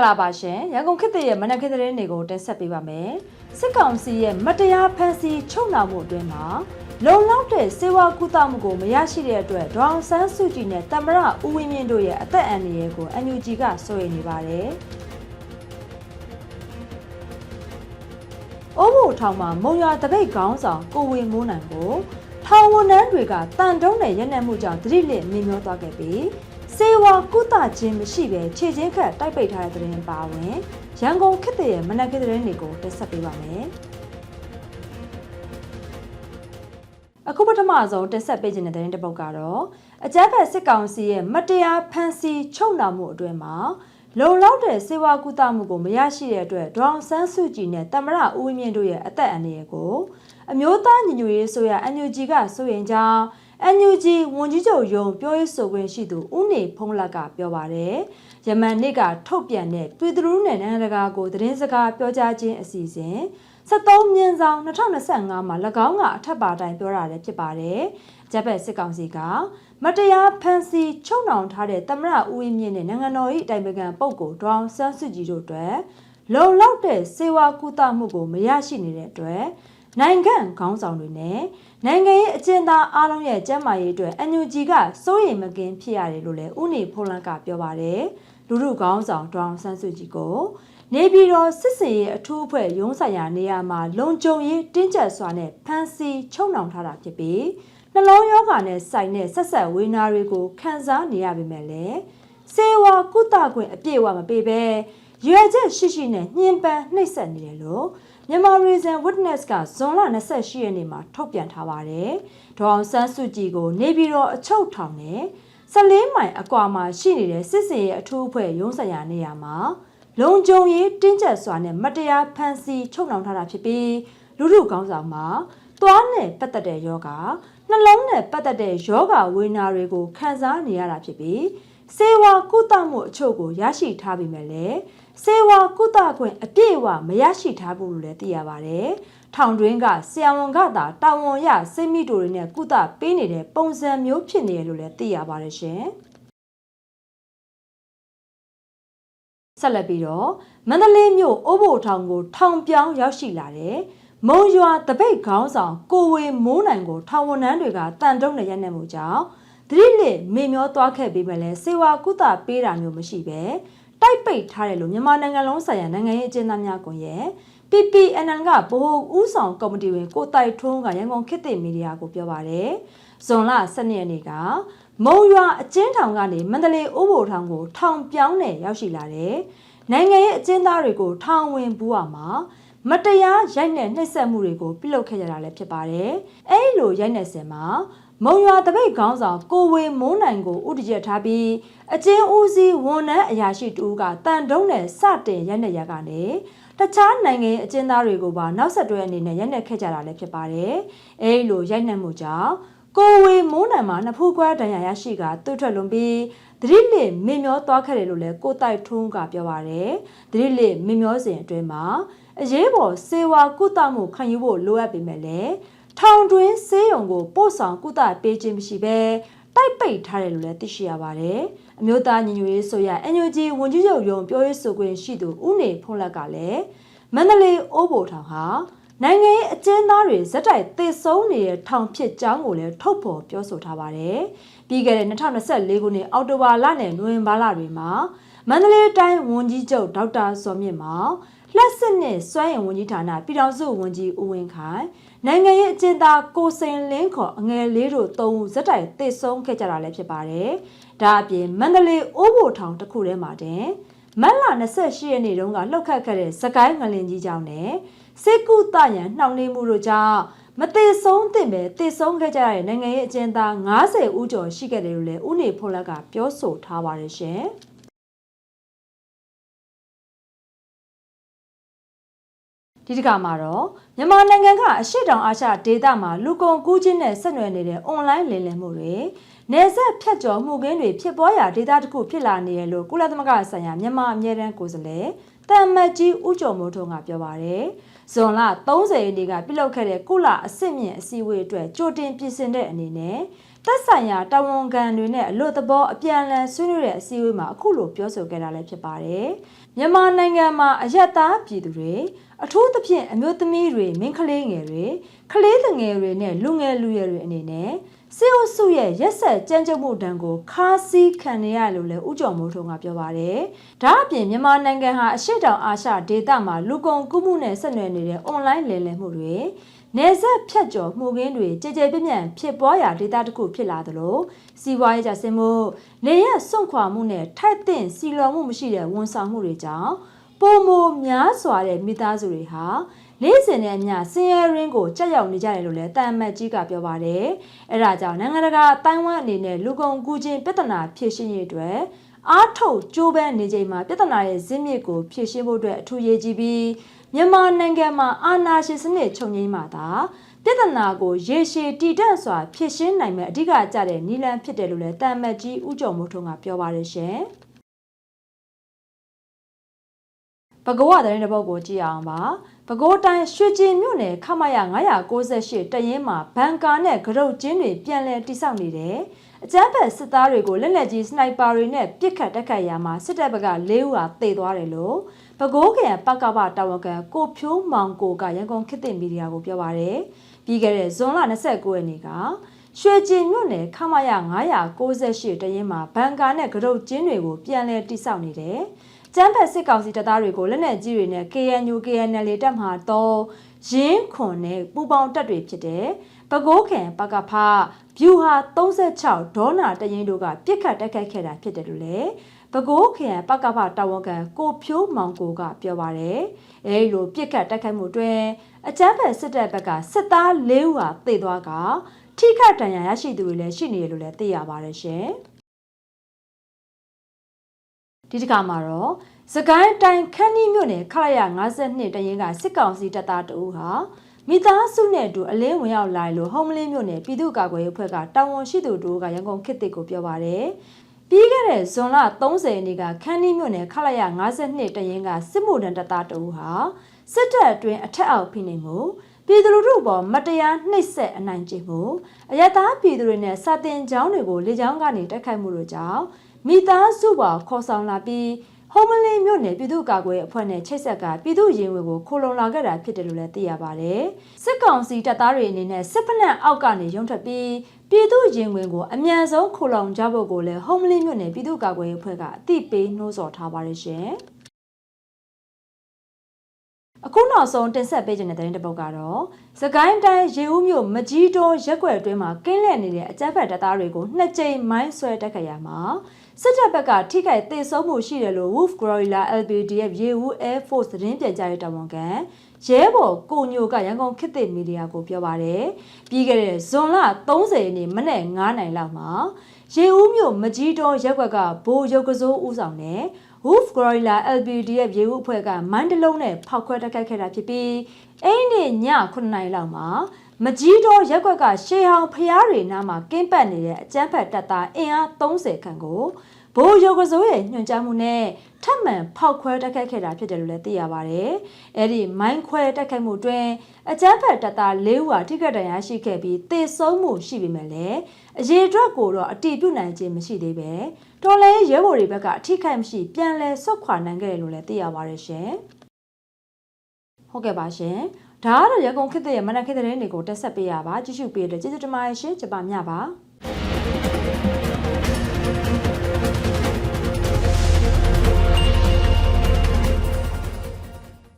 ္ဂလာပါရှင်ရန်ကုန်ခေတ်သစ်ရဲ့မနက်ခင်းသတင်းတွေကိုတင်ဆက်ပေးပါမယ်စစ်ကောင်စီရဲ့မတရားဖန်ဆီးချုပ်နှောင်မှုအတွင်းမှာလုံလောက်တဲ့စေဝါကုသမှုကိုမရရှိတဲ့အတွက်ဒေါအောင်ဆန်းစုကြည်နဲ့တမရဦးဝင်းမြင့်တို့ရဲ့အသက်အန္တရာယ်ကို NUG ကစိုးရိမ်နေပါတယ်အိုးဘိုထောင်မှာမုံရွာတပိတ်ခေါင်းဆောင်ကိုဝေမိုးနိုင်ကိုထောင်ဝန်ထမ်းတွေကတန်တုံးနဲ့ရက်နှက်မှုကြောင့်သတိလစ်မြင်မျောသွားခဲ့ပြီး စေဝါကုသခြင်းမရှိဘဲခြေချင်းခတ်တိုက်ပိတ်ထားတဲ့သတင်းပါဝင်ရန်ကုန်ခေတ်သစ်ရဲ့မနက်ခင်းသတင်းတွေကိုတင်ဆက်ပေးပါမယ်အခုပထမဆုံးတင်ဆက်ပေးခြင်းတဲ့သတင်းတစ်ပုဒ်ကတော့အကြမ်းဖက်စစ်ကောင်စီရဲ့မတရားဖန်ဆီးချုပ်နှောင်မှုအတွင်းမှာလုံလောက်တဲ့စေဝါကုသမှုကိုမရရှိတဲ့အတွက်ဒေါအောင်ဆန်းစုကြည်နဲ့တမရဦးဝင်းမြင့်တို့ရဲ့အသက်အန္တရာယ်ကိုအမျိုးသားညီညွတ်ရေးဆိုရ NUG ကစိုးရင်ကြောင်း NUG ဝန်ကြီးချုပ်ယုံပြောရေးဆိုခွင့်ရှိသူဦးနေဖုံးလက်ကပြောပါတယ်။ယမန်နေ့ကထုတ်ပြန်တဲ့ပြည်သူ့နယ်နိုင်ငံတကာကိုသတင်းစကားပြောကြားခြင်းအစီအစဉ်73မြင်းဆောင်2025မှာ၎င်းကအထက်ပါတိုင်းပြောတာလည်းဖြစ်ပါတယ်။ဂျပန်စစ်ကောင်စီကမတရားဖန်ဆီးချုပ်နှောင်ထားတဲ့သမရဦးဝင်းမြင့်နဲ့နိုင်ငံတော်၏အတိုင်ပင်ခံပုဂ္ဂိုလ်ဒေါအောင်ဆန်းစုကြည်တို့အတွက်လုံလောက်တဲ့စေဝါကုသမှုကိုမရရှိနေတဲ့အတွက် နိုင်ငံခေါင်းဆောင်တွေနဲ့နိုင်ငံရေးအကျဉ်းသားအားလုံးရဲ့ကျန်းမာရေးအတွက် NUG ကစိုးရိမ်မကင်းဖြစ်ရတယ်လို့လည်းဦးနေဖုံးလန်းကပြောပါတယ်လူလူခေါင်းဆောင်ဒေါအောင်ဆန်းစုကြည်ကိုနေပြည်တော်စစ်စင်ရေးအထူးအဖွဲ့ရုံးဆိုင်ရာနေရာမှာလုံခြုံရေးတင်းကျပ်စွာနဲ့ဖမ်းဆီးချုပ်နှောင်ထားတာဖြစ်ပြီးနှလုံးရောဂါနဲ့ဆိုင်တဲ့ဆက်ဆက်ဝေနာတွေကိုခံစားနေရပေမဲ့လည်းစေဝါကုသခွင့်အပြည့်အဝမပေးဘဲရွယ်ချက်ရှိရှိနဲ့ညှဉ်းပန်းနှိပ်စက်နေတယ်လို့ မြန်မာ Reason Witness ကဇွန်လ28ရက်နေ့မှာထုတ်ပြန်ထားပါတယ်။ဒေါအောင်ဆန်းစုကြည်ကို နေပြည်တော်အချုပ်ထောင်နဲ့14မိုင်အကွာမှာရှိနေတဲ့စစ်စင်ရဲ့အထူးအဖွဲ့ရုံးဆိုင်ရာနေရာမှာလုံခြုံရေးတင်းကျပ်စွာနဲ့မတရားဖမ်းဆီးချုပ်နှောင်ထားတာဖြစ်ပြီးလူလူကောင်းဆောင်မှာသွားနဲ့ပတ်သက်တဲ့ယောဂနှလုံးနဲ့ပတ်သက်တဲ့ယောဂဝေနာတွေကိုခံစားနေရတာဖြစ်ပြီး စေဝါကုသမှုအချို့ကိုရရှိထားပြီမဲ့လည်းစေဝါကုသခွင့်အပြည့်အဝမရရှိထားဘူးလို့လည်းသိရပါတယ်။ထောင်တွင်းကဆရာဝန်ကသာတာဝန်ရစိတ်မိတူတွေနဲ့ကုသပေးနေတဲ့ပုံစံမျိုးဖြစ်နေရလို့လည်းသိရပါတယ်ရှင်။ဆက်လက်ပြီးတော့မန္တလေးမြို့အိုးဘိုထောင်ကိုထောင်ပြောင်းရောက်ရှိလာတဲ့မုံရွာတပိတ်ခေါင်းဆောင်ကိုဝေမိုးနိုင်ကိုထောင်ဝန်ထမ်းတွေကတန်တုံးနဲ့ရက်နေမှုကြောင့် သတိလစ်မေမျောသွားခဲ့ပြီးမှလည်းစေဝါကုသပေးတာမျိုးမရှိပဲတိုက်ပိတ်ထားတယ်လို့မြန်မာနိုင်ငံလုံးဆိုင်ရာနိုင်ငံရေးအကျဉ်းသားများကွန်ရက် PPNN ကဗဟိုဦးဆောင်ကော်မတီဝင်ကိုတိုက်ထွန်းကရန်ကုန်ခေတ်သစ်မီဒီယာကိုပြောပါတယ်။ဇွန်လ12ရက်နေ့ကမုံရွာအကျဉ်းထောင်ကနေမန္တလေးအိုးဘိုထောင်ကိုထောင်ပြောင်းနဲ့ရောက်ရှိလာတဲ့နိုင်ငံရေးအကျဉ်းသားတွေကိုထောင်ဝင်ဘူးအောင်မှာမတရားရိုက်နှက်နှိပ်စက်မှုတွေကိုပြုလုပ်ခဲ့ကြတာလည်းဖြစ်ပါတယ်။အဲဒီလိုရိုက်နှက်စင်မှာ မုံရွာတပိတ်ခေါင်းဆောင်ကိုဝေမိုးနိုင်ကိုဥတကြက်ထားပြီးအကျဉ်းဦးစီးဝန်ထမ်းအရာရှိတူကတန်တုံးနဲ့စတင်ရိုက်နှက်ရကနေတခြားနိုင်ငံအကျဉ်းသားတွေကိုပါနောက်ဆက်တွဲအနေနဲ့ရိုက်နှက်ခဲ့ကြတာလည်းဖြစ်ပါတယ်။အဲဒီလိုရိုက်နှက်မှုကြောင့်ကိုဝေမိုးနိုင်မှာနှစ်ဖူးခွဲဒဏ်ရာရရှိကတွတ်ထွက်လွန်ပြီးသတိလစ်မင်မျောသွားခဲ့တယ်လို့လည်းကိုတိုက်ထွန်းကပြောပါတယ်။သတိလစ်မင်မျောစဉ်အတွင်းမှာအရေးပေါ်စေဝါကုသမှုခံယူဖို့လိုအပ်ပေမဲ့လည်း ထောင်တွင်းဆေးရုံကိုပို့ဆောင်ကုသပေးခြင်းမရှိဘဲတိုက်ပိတ်ထားတယ်လို့လည်းသိရှိရပါတယ်။အမျိုးသားညီညွတ်ရေးဆိုရ NUG ဝန်ကြီးချုပ်ရုံးပြောရေးဆိုခွင့်ရှိသူဦးနေဖုံးလက်ကလည်းမန္တလေးအိုးဘိုထောင်ဟာနိုင်ငံရေးအကျဉ်းသားတွေဇက်တိုက်သေဆုံးနေတဲ့ထောင်ဖြစ်ကြောင်းကိုလည်းထုတ်ဖော်ပြောဆိုထားပါတယ်။ပြီးခဲ့တဲ့2024ခုနှစ်အောက်တိုဘာလနဲ့နိုဝင်ဘာလတွေမှာမန္တလေးတိုင်းဝန်ကြီးချုပ်ဒေါက်တာစောမြင့်မောင် လက်စစ်နဲ့စွမ်းရင်ဝန်ကြီးဌာနပြည်ထောင်စုဝန်ကြီးဦးဝင်းခိုင်နိုင်ငံရေးအကျဉ်းသားကိုစိန်လင်းခေါ်အငယ်လေးတို့သုံးဦးဇက်တိုင်တည်ဆုံးခဲ့ကြတာလည်းဖြစ်ပါတယ်။ဒါအပြင်မန္တလေးအိုးဘိုထောင်တစ်ခုထဲမှာတင်မတ်လ28ရက်နေ့တုန်းကလှုပ်ခတ်ခဲ့တဲ့စကိုင်းငလင်ကြီးကြောင့်နဲ့စေကုတရန်နှောင့်နှေးမှုတို့ကြောင့်မသေးဆုံးသင့်ပဲတည်ဆုံးခဲ့ကြတဲ့နိုင်ငံရေးအကျဉ်းသား90ဦးကျော်ရှိခဲ့တယ်လို့လည်းဦးနေဖိုးလက်ကပြောဆိုထားပါတယ်ရှင်။ ဒီတစ်ခါမှာတော့မြန်မာနိုင်ငံကအရှိတောင်အာရှဒေသမှာလူကုန်ကူးခြင်းနဲ့ဆက်နွယ်နေတဲ့အွန်လိုင်းလင်လင်မှုတွေနေဆက်ဖြတ်ကျော်မှုကင်းတွေဖြစ်ပေါ်ရာဒေသတစ်ခုဖြစ်လာနေရလို့ကုလသမဂ္ဂဆိုင်ရာမြန်မာအမြဲတမ်းကိုယ်စားလှယ်တမ်မတ်ကြီးဦးကျော်မိုးထွန်းကပြောပါရယ်ဇွန်လ30ရက်နေ့ကပြုလုပ်ခဲ့တဲ့ကုလအစစ်မြင့်အစည်းအဝေးအတွက်ကြိုတင်ပြင်ဆင်တဲ့အနေနဲ့သက်ဆိုင်ရာတာဝန်ခံတွေနဲ့အလို့သဘောအပြန်အလှန်ဆွေးနွေးတဲ့အစည်းအဝေးမှာအခုလိုပြောဆိုခဲ့တာလည်းဖြစ်ပါတယ်။ မြန်မာနိုင်ငံမှာအယက်သားပြည်သူတွေအထူးသဖြင့်အမျိုးသမီးတွေမင်းကလေးငယ်တွေကလေးငယ်တွေနဲ့လူငယ်လူရွယ်တွေအနေနဲ့ စေအုပ်စုရဲ့ရက်ဆက်ကြမ်းကြုတ်မှုတံကိုခါးစည်းခံနေရလို့လည်းဥကြုံမိုးထုံကပြောပါတယ်။ဒါအပြင်မြန်မာနိုင်ငံဟာအရှိတောင်အာရှဒေသမှာလူကုန်ကူးမှုနဲ့ဆက်နွယ်နေတဲ့ online လည်လည်မှုတွေနေဆက်ဖြတ်ကျော်မှုခင်းတွေကြည်ကြဲပြန့်ပြန့်ဖြစ်ပွားရာဒေသတစ်ခုဖြစ်လာသလိုစီးပွားရေးကြဆင်းမှုနေရစွန့်ခွာမှုနဲ့ထိုက်သင့်စီလော်မှုမရှိတဲ့ဝန်ဆောင်မှုတွေကြောင့်ပုံမများစွာတဲ့မိသားစုတွေဟာ လေးစင်တဲ့အမျှစင်ရဲရင်းကိုကြက်ရောက်နေကြတယ်လို့လည်းတာမတ်ကြီးကပြောပါတယ်။အဲဒါကြောင့်နိုင်ငံတကာအတိုင်းဝမ်အနေနဲ့လူကုန်ကူးခြင်းပြဿနာဖြေရှင်းရေးအတွက်အားထုတ်ကြိုးပမ်းနေချိန်မှာပြဿနာရဲ့ဇင်းမြစ်ကိုဖြေရှင်းဖို့အတွက်အထူးရည်ကြီးပြီးမြန်မာနိုင်ငံမှာအာဏာရှင်စနစ်ချုပ်ငြိမ်းမှသာပြဿနာကိုရေရှည်တည်တံ့စွာဖြေရှင်းနိုင်မဲ့အဓိကကျတဲ့နီလန်ဖြစ်တယ်လို့လည်းတာမတ်ကြီးဦးကျော်မိုးထွန်းကပြောပါတယ်ရှင်။ပကောဝသတင်းတစ်ပုဒ်ကိုကြည့်အောင်ပါ ပဲခူးတိုင်းရွှေကျင်မြို့နယ်ခမရ998တရင်မှာဘန်ကာနဲ့ဂရုတ်ကျင်းတွေပြန်လည်တိစောက်နေတယ်အကြမ်းဖက်စစ်သားတွေကိုလက်လက်ကြီးစနိုက်ပါတွေနဲ့ပစ်ခတ်တက်ခတ်ရမှာစစ်တပ်ဘက်က၄ဦးဟာတေသွားတယ်လို့ပဲခူးခရိုင်ပကပတာဝန်ခံကိုဖြိုးမောင်ကိုကရန်ကုန်ခေတ်သစ်မီဒီယာကိုပြောပါရယ်ပြီးခဲ့တဲ့ဇွန်လ29ရက်နေ့ကရွှေကျင်မြို့နယ်ခမရ998တရင်မှာဘန်ကာနဲ့ဂရုတ်ကျင်းတွေကိုပြန်လည်တိစောက်နေတယ် ကျန်းဖက်စစ်ကောင်စီတပ်သားတွေကိုလက်နက်ကြီးတွေနဲ့ KNU KNL တပ်မှတော့ရင်းခွန်နဲ့ပူပေါင်းတပ်တွေဖြစ်တဲ့ပကိုးခင်ပကဖဗျူဟာ36ဒေါနာတရင်တို့ကပြစ်ခတ်တိုက်ခိုက်ခဲ့တာဖြစ်တယ်လို့လည်းပကိုးခင်ပကဖတာဝန်ခံကိုဖြိုးမောင်ကိုကပြောပါရယ်အဲဒီလိုပြစ်ခတ်တိုက်ခိုက်မှုတွင်အကြမ်းဖက်စစ်တပ်ဘက်ကစစ်သား၄ဦးဟာသေသွားကထိခတ်ဒဏ်ရာရရှိသူတွေလည်းရှိနေတယ်လို့လည်းသိရပါတယ်ရှင်။ ဒီတစ်ခါမှာတော့စကိုင်းတိုင်းခန်းနီမြို့နယ်ခရရ52တရင်ကစစ်ကောင်စီတပ်သားတအူးဟာမိသားစုနဲ့အတူအလင်းဝင်ရောက်လာလို့ဟုံးမလင်းမြို့နယ်ပြည်သူ့ကာကွယ်ရေးအဖွဲ့ကတာဝန်ရှိသူတို့ကရန်ကုန်ခေတ်တစ်ကိုပြောပါရယ်ပြီးခဲ့တဲ့ဇွန်လ30ရက်နေ့ကခန်းနီမြို့နယ်ခလာရ52တရင်ကစစ်မှုထမ်းတပ်သားတဦးဟာစစ်တပ်အတွင်းအထက်အောက်ဖိနှိပ်မှုပြည်သူလူထုပေါ်မတရားနှိပ်စက်အနိုင်ကျင့်မှုအယက်သားပြည်သူတွေနဲ့စာတင်ကျောင်းတွေကိုလေကြောင်းကနေတိုက်ခိုက်မှုတို့ကြောင့် မိသားစုပါခေါ်ဆောင်လာပြီးဟိုမလင်းမြို့နယ်ပြည်သူ့ကာကွယ်အဖွဲ့နဲ့ချိတ်ဆက်ကပြည်သူ့ရင်ဝင်ကိုခိုလုံလာခဲ့တာဖြစ်တယ်လို့လည်းသိရပါတယ်။စစ်ကောင်စီတပ်သားတွေအနေနဲ့စစ်ဖက်နှံအောက်ကနေရုံထွက်ပြီးပြည်သူ့ရင်ဝင်ကိုအမြန်ဆုံးခိုလုံကြဖို့ကိုလည်းဟိုမလင်းမြို့နယ်ပြည်သူ့ကာကွယ်ရေးအဖွဲ့ကအသိပေးနှိုးဆော်ထားပါတယ်ရှင်။ အခုနောက်ဆုံးတင်ဆက်ပေးခြင်းတဲ့သတင်းတစ်ပုဒ်ကတော့စကိုင်းတိုင်းရေဦးမြို့မကြီးတောရက်ွက်အတွင်းမှာကင်းလည်နေတဲ့အကြမ်းဖက်တပ်သားတွေကိုနှစ်ကြိမ်မိုင်းဆွဲတက်ခရမှာစစ်တပ်ဘက်ကထိခိုက်သေဆုံးမှုရှိတယ်လို့ Wolf Gorilla LBDF ရေဦး Air Force သတင်းပြန်ကြားရေးတာဝန်ခံရဲဘော်ကိုညိုကရန်ကုန်ခေတ်သစ်မီဒီယာကိုပြောပါတယ်ပြီးခဲ့တဲ့ဇွန်လ30ရက်နေ့မနေ့9နိုင်လောက်မှာရေဦးမြို့မကြီးတောရက်ွက်ကဘိုးရုပ်ကစိုးဦးဆောင်တဲ့ Wolf Gorilla LBDF ရေဦးအဖွဲ့ကမိုင်းတလုံးနဲ့ဖောက်ခွဲတိုက်ခိုက်ခဲ့တာဖြစ်ပြီးအဲ့ဒီည9နိုင်လောက်မှာမကြီးတော့ရက်ွက်ကရှေးဟောင်းဖျားတွေနားမှာကင်းပတ်နေတဲ့အကျန်းဖက်တပ်သားအင်အား30ခန့်ကိုဘိုးရုပ်ကစိုးရဲ့ညွှန်ကြားမှုနဲ့ ထပ်မံဖောက်ခွဲတိုက်ခိုက်ခဲ့တာဖြစ်တယ်လို့လည်းသိရပါတယ်။အဲ့ဒီမိုင်းခွဲတိုက်ခိုက်မှုတွင်အကျန်းဖက်တပ်သား၄ဦးဟာထိခိုက်ဒဏ်ရာရှိခဲ့ပြီးသေဆုံးမှုရှိပေမဲ့လည်းအရေးအတွက်ကိုတော့အတိပြုနိုင်ခြင်းမရှိသေးပဲတော်လဲရဲဘော်တွေဘက်ကအထိခိုက်မရှိပြန်လဲဆုတ်ခွာနိုင်ခဲ့တယ်လို့လည်းသိရပါတယ်ရှင်။ဟုတ်ကဲ့ပါရှင်။ဒါကတော့ရန်ကုန်ခေတ်ရဲ့မနက်ခေတ်တဲ့တွေကိုတက်ဆက်ပေးရပါကြည့်ရှုပေးတဲ့ကျေးဇူးတင်ပါတယ်ရှင်ကြပါမြပါ